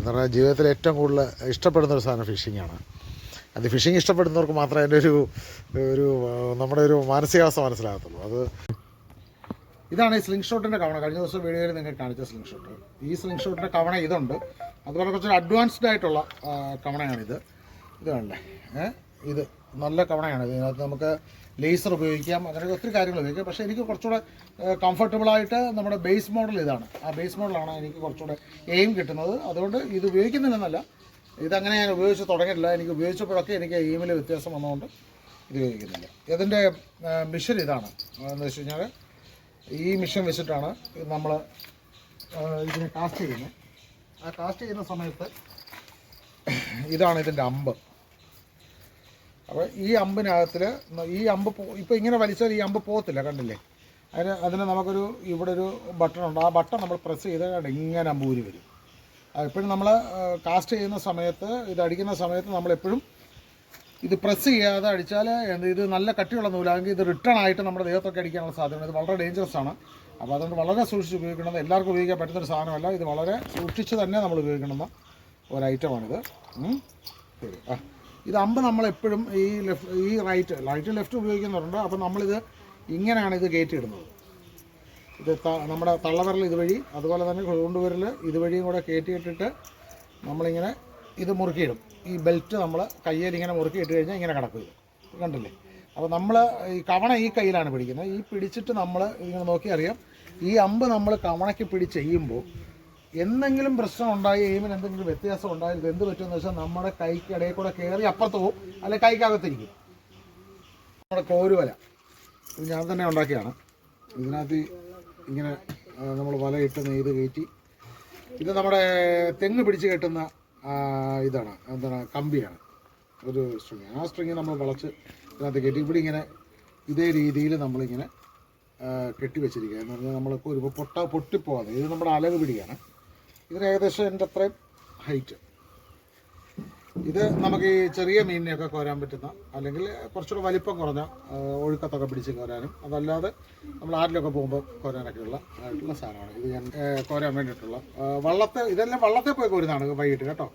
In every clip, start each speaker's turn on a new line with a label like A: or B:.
A: എന്ന് പറഞ്ഞാൽ ജീവിതത്തിൽ ഏറ്റവും കൂടുതൽ ഇഷ്ടപ്പെടുന്ന ഒരു സാധനം ഫിഷിങ്ങാണ്. അത് ഫിഷിങ് ഇഷ്ടപ്പെടുന്നവർക്ക് മാത്രമേ അതിന്റെ ഒരു ഒരു നമ്മുടെ ഒരു മാനസികാവസ്ഥ മനസ്സിലാകത്തുള്ളൂ. അത് ഇതാണ് ഈ സ്ലിംഗ് ഷോട്ടിന്റെ കവണ. കഴിഞ്ഞ ദിവസം വീഡിയോയിൽ നിങ്ങൾ കാണിച്ച സ്ലിംഗ് ഷോട്ട് ഈ സ്ലിംഗ് ഷോട്ടിന്റെ കവണ ഇതുണ്ട്. അതുപോലെ കുറച്ചൊരു അഡ്വാൻസ്ഡ് ആയിട്ടുള്ള കവണയാണിത്. ഇത് കണ്ടേ. ഇത്. നല്ല കവണയാണ്. ഇത് ഇതിനകത്ത് നമുക്ക് ലേസർ ഉപയോഗിക്കാം അങ്ങനെ ഒത്തിരി കാര്യങ്ങൾ ഉപയോഗിക്കാം. പക്ഷേ എനിക്ക് കുറച്ചുകൂടെ കംഫർട്ടബിളായിട്ട് നമ്മുടെ ബേസ് മോഡൽ ഇതാണ്. ആ ബേസ് മോഡലാണ് എനിക്ക് കുറച്ചുകൂടെ എയിം കിട്ടുന്നത്. അതുകൊണ്ട് ഇത് ഉപയോഗിക്കുന്നില്ലെന്നല്ല. ഇതങ്ങനെ ഞാൻ ഉപയോഗിച്ച് തുടങ്ങിയിട്ടില്ല. എനിക്ക് ഉപയോഗിച്ചപ്പോഴൊക്കെ എനിക്ക് എയിമിൽ വ്യത്യാസം വന്നതുകൊണ്ട് ഇത് ഉപയോഗിക്കുന്നില്ല. ഇതിന്റെ മിഷൻ ഇതാണ്. എന്ന് വെച്ച് കഴിഞ്ഞാൽ ഈ മിഷൻ വെച്ചിട്ടാണ് നമ്മൾ ഇതിനെ കാസ്റ്റ് ചെയ്യുന്നത്. ആ കാസ്റ്റ് ചെയ്യുന്ന സമയത്ത് ഇതാണ് ഇതിന്റെ അമ്പ്. അപ്പോൾ ഈ അമ്പിനകത്തിൽ ഈ അമ്പ് ഇപ്പോൾ ഇങ്ങനെ വലിച്ചാൽ ഈ അമ്പ് പോകത്തില്ല കണ്ടില്ലേ? അതിന് അതിന് നമുക്കൊരു ഇവിടെ ഒരു ബട്ടൺ ഉണ്ട്. ആ ബട്ടൺ നമ്മൾ പ്രസ് ചെയ്ത് ഇങ്ങനെ അമ്പ് ഊരി വരും എപ്പോഴും നമ്മൾ കാസ്റ്റ് ചെയ്യുന്ന സമയത്ത് ഇത് അടിക്കുന്ന സമയത്ത് നമ്മളെപ്പോഴും ഇത് പ്രസ് ചെയ്യാതെ അടിച്ചാൽ ഇത് നല്ല കട്ടിയുള്ള നൂലാണെങ്കിൽ ഇത് റിട്ടേൺ ആയിട്ട് നമ്മുടെ ദേഹത്തൊക്കെ അടിക്കാനുള്ള സാധ്യത ഇത് വളരെ ഡേഞ്ചറസ് ആണ്. അപ്പോൾ അതുകൊണ്ട് വളരെ സൂക്ഷിച്ച് ഉപയോഗിക്കണം. എല്ലാവർക്കും ഉപയോഗിക്കാൻ പറ്റുന്നൊരു സാധനമല്ല. ഇത് വളരെ സൂക്ഷിച്ച് തന്നെ നമ്മൾ ഉപയോഗിക്കണമെന്ന ഒരു ഐറ്റമാണിത്. ശരി. ആ. ഇത് അമ്പ് നമ്മളെപ്പോഴും ഈ ലെഫ്റ്റ് ഈ റൈറ്റ് റൈറ്റ് ലെഫ്റ്റ് ഉപയോഗിക്കുന്നവരുണ്ട്. അപ്പോൾ നമ്മളിത് ഇങ്ങനെയാണ് ഇത് കയറ്റി ഇടുന്നത്. ഇത് നമ്മുടെ തള്ളവിരൽ ഇതുവഴി അതുപോലെ തന്നെ കൊണ്ടുവരൽ ഇതുവഴിയും കൂടെ കയറ്റിയിട്ടിട്ട് നമ്മളിങ്ങനെ ഇത് മുറുക്കിയിടും. ഈ ബെൽറ്റ് നമ്മൾ കയ്യിൽ ഇങ്ങനെ മുറുക്കിയിട്ട് കഴിഞ്ഞാൽ ഇങ്ങനെ കിടക്കും ഇത്. കണ്ടില്ലേ? അപ്പോൾ നമ്മൾ ഈ കവണ ഈ കയ്യിലാണ് പിടിക്കുന്നത്. ഈ പിടിച്ചിട്ട് നമ്മൾ ഇങ്ങനെ നോക്കി അറിയാം ഈ അമ്പ് നമ്മൾ കവണയ്ക്ക് പിടിച്ച് ചെയ്യുമ്പോൾ എന്തെങ്കിലും പ്രശ്നം ഉണ്ടായി എയിമിന് എന്തെങ്കിലും വ്യത്യാസം ഉണ്ടായാൽ എന്ത് പറ്റുമെന്ന് വെച്ചാൽ നമ്മുടെ കൈക്ക് ഇടയിൽ കൂടെ കയറി അപ്പുറത്ത് പോകും അല്ലെങ്കിൽ കൈക്കകത്തിരിക്കും. നമ്മുടെ കോരുവല ഇത് ഞാൻ തന്നെ ഉണ്ടാക്കിയാണ് ഇതിനകത്ത് ഇങ്ങനെ നമ്മൾ വലയിട്ട് നെയ്ത് കയറ്റി. ഇത് നമ്മുടെ തെങ്ങ് പിടിച്ച് കെട്ടുന്ന ഇതാണ്. എന്താണ്? കമ്പിയാണ്. ഒരു സ്ട്രിങ് ആ സ്ട്രിങ് നമ്മൾ വളച്ച് ഇതിനകത്ത് കെട്ടി. ഇവിടെ ഇങ്ങനെ ഇതേ രീതിയിൽ നമ്മളിങ്ങനെ കെട്ടി വെച്ചിരിക്കുക എന്ന് പറഞ്ഞാൽ നമ്മൾ ഒരു പൊട്ട പൊട്ടിപ്പോകാതെ ഇത് നമ്മുടെ അലവ് പിടിയാണ്. ഇതിന് ഏകദേശം എന്റെ അത്രയും ഹൈറ്റ് ഇത് നമുക്ക് ഈ ചെറിയ മീനിനെയൊക്കെ കോരാൻ പറ്റുന്ന അല്ലെങ്കിൽ കുറച്ചുകൂടെ വലിപ്പം കുറഞ്ഞ ഒഴുക്കത്തൊക്കെ പിടിച്ച് കോരാനും അതല്ലാതെ നമ്മൾ ആരിലൊക്കെ പോകുമ്പോൾ കോരാനൊക്കെയുള്ള ആയിട്ടുള്ള സാധനമാണ്. ഇത് ഞാൻ കോരാൻ വേണ്ടിയിട്ടുള്ള വള്ളത്തെ ഇതെല്ലാം വള്ളത്തെ പോയി കോരുന്നതാണ് വൈകിട്ട് കേട്ടോ.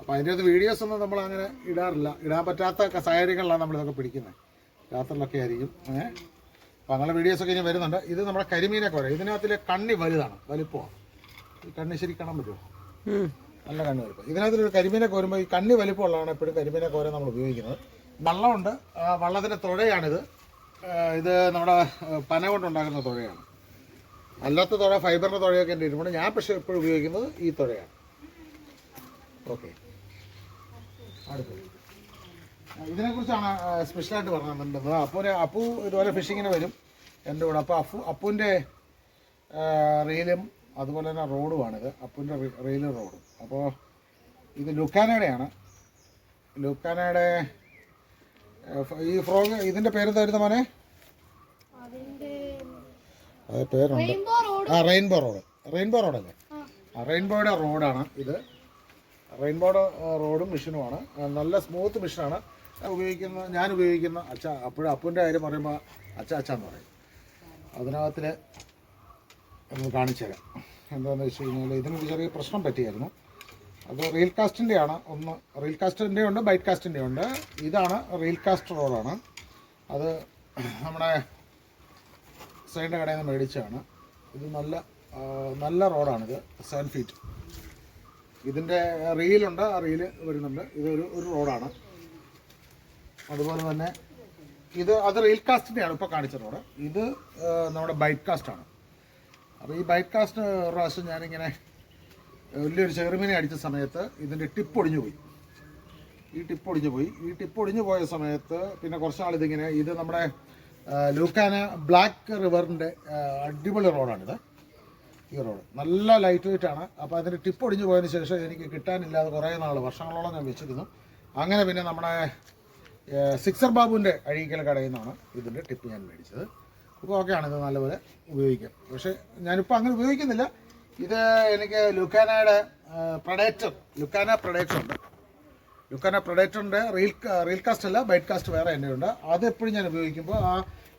A: അപ്പോൾ അതിന്റെ അത് വീഡിയോസ് ഒന്നും നമ്മൾ അങ്ങനെ ഇടാറില്ല. ഇടാൻ പറ്റാത്ത സാഹചര്യങ്ങളിലാണ് നമ്മളിതൊക്കെ പിടിക്കുന്നത്. രാത്രിയിലൊക്കെ ആയിരിക്കും ഏഹ് അപ്പോൾ അങ്ങനെ വീഡിയോസൊക്കെ ഇനി വരുന്നുണ്ട്. ഇത് നമ്മുടെ കരിമീനെ കോര. ഇതിനകത്തിലെ കണ്ണി വലുതാണ് വലിപ്പമാണ്. കണ്ണി ശരി കാണാൻ പറ്റുമോ? നല്ല കണ്ണ് വലിപ്പം. ഇതിനകത്തൊരു കരിമീനെ കോരുമ്പോൾ ഈ കണ്ണി വലിപ്പമുള്ളതാണ് എപ്പോഴും കരിമീനെ കോരാൻ നമ്മൾ ഉപയോഗിക്കുന്നത്. വള്ളമുണ്ട്. ആ വള്ളത്തിന്റെ തുഴയാണിത്. ഇത് നമ്മുടെ പന കൊണ്ടുണ്ടാക്കുന്ന തുഴയാണ്. അല്ലാത്ത തുഴ ഫൈബറിന്റെ തുഴയൊക്കെ എന്റെ ഇരുമുണ്ട് ഞാൻ പക്ഷേ എപ്പോഴും ഉപയോഗിക്കുന്നത് ഈ തുഴയാണ്. ഓക്കെ. അടുത്തത്. ഇതിനെക്കുറിച്ചാണ് സ്പെഷ്യലായിട്ട് പറഞ്ഞിട്ടുണ്ടത്. അപ്പോൾ അപ്പു ഇതുപോലെ ഫിഷിങ്ങിന് വരും. എന്റെ കൂടെ. അപ്പോൾ അപ്പു അപ്പുവിന്റെ റീലും അതുപോലെ തന്നെ റോഡുമാണിത്. അപ്പുവിന്റെ റെയിൽ റോഡ്. അപ്പോൾ ഇത് ലുക്കാനയുടെയാണ് ലുക്കാനയുടെ ഈ ഫ്രോഗ് ഇതിന്റെ പേരെന്താ തരുന്ന മോനെ? അത് പേരുണ്ട്. ആ റെയിൻബോ റോഡ്. റെയിൻബോ റോഡല്ലേ? ആ. റെയിൻബോയുടെ റോഡാണ് ഇത്. റെയിൻബോയുടെ റോഡും മിഷനുമാണ്. നല്ല സ്മൂത്ത് മിഷനാണ്. ഉപയോഗിക്കുന്ന ഞാൻ ഉപയോഗിക്കുന്ന അച്ഛ അപ്പോഴും അപ്പൂന്റെ കാര്യം പറയുമ്പോൾ അച്ഛ അച്ഛ എന്ന് പറയും. അതിനകത്തിൽ ഒന്ന് കാണിച്ചു തരാം. എന്താണെന്ന് വെച്ച് കഴിഞ്ഞാൽ ഇതിനൊരു ചെറിയ പ്രശ്നം പറ്റിയായിരുന്നു. അത് റീൽ കാസ്റ്റിന്റെ ആണ് ഒന്ന് റീൽ കാസ്റ്റിന്റെ ഉണ്ട് ബൈറ്റ് കാസ്റ്റിന്റെ ഉണ്ട് ഇതാണ് റീൽ കാസ്റ്റ് റോഡാണ്. അത് നമ്മുടെ സൈഡിന്റെ കടയിൽ നിന്ന് മേടിച്ചാണ് ഇത് നല്ല നല്ല റോഡാണിത് സെവൻ ഫീറ്റ് ഇതിന്റെ റീലുണ്ട് ആ റീൽ വരുന്നുണ്ട്. ഇതൊരു ഒരു റോഡാണ്. അതുപോലെ തന്നെ ഇത് അത് റീൽ കാസ്റ്റിന്റെയാണ് ഇപ്പോൾ കാണിച്ച റോഡ്. ഇത് നമ്മുടെ ബൈറ്റ് കാസ്റ്റാണ് അപ്പോൾ ഈ ബൈറ്റ് കാസ്റ്റ് പ്രാവശ്യം ഞാനിങ്ങനെ വലിയൊരു ചെറുമീനെ അടിച്ച സമയത്ത് ഇതിന്റെ ടിപ്പ് ഒടിഞ്ഞു പോയി. ഈ ടിപ്പ് ഒടിഞ്ഞു പോയി. ഈ ടിപ്പ് ഒടിഞ്ഞു പോയ സമയത്ത് പിന്നെ കുറച്ച് നാൾ ഇതിങ്ങനെ ഇത് നമ്മുടെ ലൂക്കാന ബ്ലാക്ക് റിവറിന്റെ അടിപൊളി റോഡാണിത്. ഈ റോഡ് നല്ല ലൈറ്റ് വെയിറ്റ് ആണ്. അപ്പോൾ അതിന്റെ ടിപ്പ് ഒടിഞ്ഞു പോയതിന് ശേഷം എനിക്ക് കിട്ടാനില്ലാതെ കുറേ നാൾ വർഷങ്ങളോളം ഞാൻ വെച്ചിരുന്നു. അങ്ങനെ പിന്നെ നമ്മുടെ സിക്സർ ബാബുവിന്റെ അഴീക്കൽ കടയിൽ നിന്നാണ് ഇതിന്റെ ടിപ്പ് ഞാൻ മേടിച്ചത്. ഓക്കെയാണ് ഇത് നല്ലപോലെ ഉപയോഗിക്കാം. പക്ഷേ ഞാനിപ്പോൾ അങ്ങനെ ഉപയോഗിക്കുന്നില്ല. ഇത് എനിക്ക് ലുക്കാനയുടെ പ്രൊഡേറ്റർ ലുക്കാന പ്രൊഡേറ്റർ ഉണ്ട്. ലുക്കാന പ്രൊഡക്റ്ററിന്റെ റീൽ റീൽ കാസ്റ്റ് അല്ല ബൈറ്റ് കാസ്റ്റ് വേറെ എന്റെ ഉണ്ട്. അത് എപ്പോഴും ഞാൻ ഉപയോഗിക്കുമ്പോൾ ആ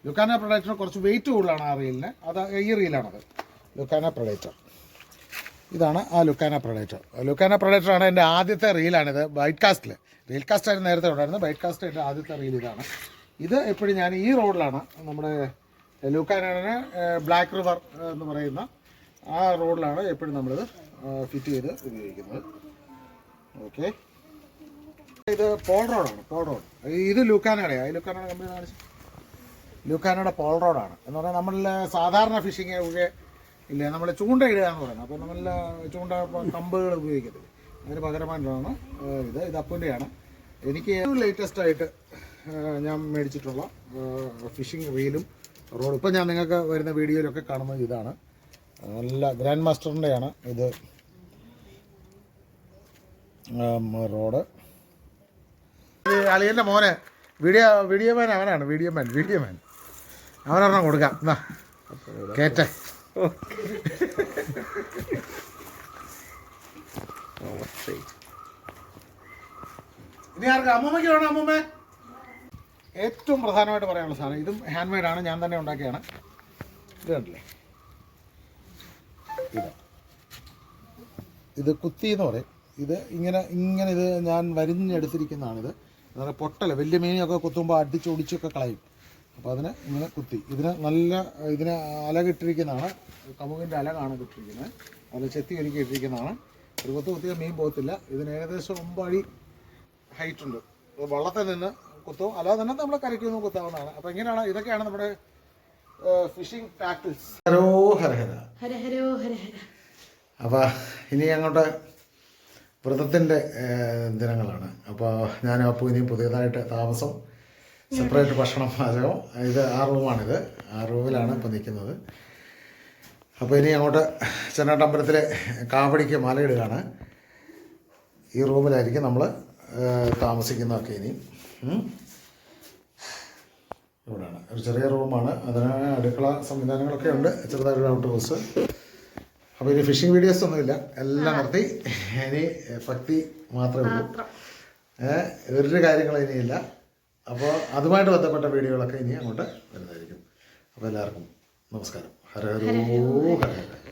A: ലുക്കാന പ്രൊഡേറ്ററിന് കുറച്ച് വെയിറ്റ് കൂടുതലാണ് ആ റീലിന് അത് ഈ റീലാണത് ലുക്കാന പ്രൊഡേറ്റർ ഇതാണ് ആ ലുക്കാന പ്രൊഡേറ്റർ ലുക്കാന പ്രൊഡേറ്ററാണ് എന്റെ ആദ്യത്തെ റീലാണിത് ബൈറ്റ് കാസ്റ്റിൽ റീൽ കാസ്റ്റ് ആയിരുന്നു നേരത്തെ ഉണ്ടായിരുന്നത് ബൈറ്റ് കാസ്റ്റ് എന്റെ ആദ്യത്തെ റീൽ ഇതാണ്. ഇത് എപ്പോഴും ഞാൻ ഈ റോഡിലാണ് നമ്മുടെ ലുക്കാനാണ് ബ്ലാക്ക് റിവർ എന്ന് പറയുന്ന ആ റോഡിലാണ് എപ്പോഴും നമ്മളിത് ഫിറ്റ് ചെയ്ത് ഉപയോഗിക്കുന്നത്. ഓക്കെ ഇത് പോൾ റോഡാണ് പോൾ റോഡ് ഇത് ലൂക്കാനയുടെ ലൂക്കാനയുടെ കമ്പനി കാണിച്ചു? ലൂക്കാനയുടെ പോൾ റോഡാണ് എന്ന് പറഞ്ഞാൽ നമ്മളിൽ സാധാരണ ഫിഷിങ് ഒക്കെ ഇല്ല? നമ്മൾ ചൂണ്ട ഇടുക എന്ന് പറയുന്നത്. അപ്പോൾ നമ്മൾ ചൂണ്ട കമ്പുകൾ ഉപയോഗിക്കത്തില്ല? അതിന് പകരമായിട്ടാണ് ഇത്. ഇത് അപ്പുന്റെയാണ് എനിക്ക് ഏറ്റവും ലേറ്റസ്റ്റ് ആയിട്ട് ഞാൻ മേടിച്ചിട്ടുള്ള ഫിഷിംഗ് റീലും റോഡ് ഇപ്പം ഞാൻ നിങ്ങൾക്ക് വരുന്ന വീഡിയോയിലൊക്കെ കാണുന്നത് ഇതാണ്. നല്ല ഗ്രാൻഡ് മാസ്റ്ററിന്റെയാണ് ഇത്. റോഡ്. അളിയന്റെ മോനെ വീഡിയോ വീഡിയോ മാൻ അവനാണ് വീഡിയോ മാൻ വീഡിയോ മാൻ. അവനൊരെണ്ണം കൊടുക്കാം. എന്നാ കേറ്റേ. ഇനി ആർക്ക്? അമ്മൂമ്മയ്ക്ക് വേണം അമ്മൂമ്മ? ഏറ്റവും പ്രധാനമായിട്ട് പറയാനുള്ള സാധനം ഇതും ഹാൻഡ് മെയ്ഡാണ് ഞാൻ തന്നെ ഉണ്ടാക്കിയാണ്. ഇത് കണ്ടില്ലേ? ഇത്. ഇത് കുത്തി എന്ന് പറയും. ഇത് ഇങ്ങനെ ഇങ്ങനെ ഇത് ഞാൻ വരിഞ്ഞെടുത്തിരിക്കുന്നതാണിത്. അതായത് പൊട്ടൽ വലിയ മീനൊക്കെ കുത്തുമ്പോൾ അടിച്ചൊടിച്ചൊക്കെ കളയും. അപ്പോൾ അതിന് ഇങ്ങനെ കുത്തി. ഇതിന് നല്ല ഇതിന് അല കിട്ടിയിരിക്കുന്നതാണ്. കമുകിന്റെ അലകാണ് കിട്ടിയിരിക്കുന്നത്. അത് ചെത്തി ഒരുക്കി ഇട്ടിരിക്കുന്നതാണ്. ഒരു കുത്തു കുത്തിയ മീൻ പോകത്തില്ല. ഇതിന് ഏകദേശം ഒമ്പടി ഹൈറ്റ് ഉണ്ട്. വള്ളത്തിൽ നിന്ന് കുത്തും. അല്ലാതെ തന്നെ നമ്മൾ കരയ്ക്ക് നിന്ന് കുത്താവുന്നതാണ്. അപ്പോൾ എങ്ങനെയാണ് ഇതൊക്കെയാണ് നമ്മുടെ ഫിഷിംഗ് ടാക്ടിൽസ് ഹരോ ഹരഹര ഹരഹരോ
B: ഹര ഹരോ ഹര ഹര.
A: അപ്പോൾ ഇനി അങ്ങോട്ട് വ്രതത്തിന്റെ ദിനങ്ങളാണ്. അപ്പോൾ ഞാൻ അപ്പോൾ ഇനിയും പുതിയതായിട്ട് താമസം സെപ്പറേറ്റ് ഭക്ഷണം പാചകം ഇത് ആ റൂമാണിത്. ആ റൂമിലാണ് ഇപ്പോൾ നിൽക്കുന്നത്. അപ്പോൾ ഇനി അങ്ങോട്ട് ചെന്നാട്ടമ്പലത്തിലെ കാവടിക്ക് മാലയിടുകയാണ്. ഈ റൂമിലായിരിക്കും നമ്മൾ താമസിക്കുന്നതൊക്കെ ഇനി. ഉം. ഇവിടെയാണ്. ഒരു ചെറിയ റൂമാണ്. അതിന് അടുക്കള സംവിധാനങ്ങളൊക്കെ ഉണ്ട്. ചെറുതായിട്ട് ഔട്ട് ഹൗസ്. അപ്പോൾ ഇനി ഫിഷിംഗ് വീഡിയോസ് ഒന്നുമില്ല. എല്ലാം നിർത്തി. ഇനി ഭക്തി മാത്രമേ ഉള്ളൂ. ഒരു കാര്യങ്ങളും ഇനിയില്ല. അപ്പോൾ അതുമായിട്ട് ബന്ധപ്പെട്ട വീഡിയോകളൊക്കെ ഇനി അങ്ങോട്ട് വരുന്നതായിരിക്കും. അപ്പോൾ എല്ലാവർക്കും നമസ്കാരം. ഹര ഹരോ ഹര ഹര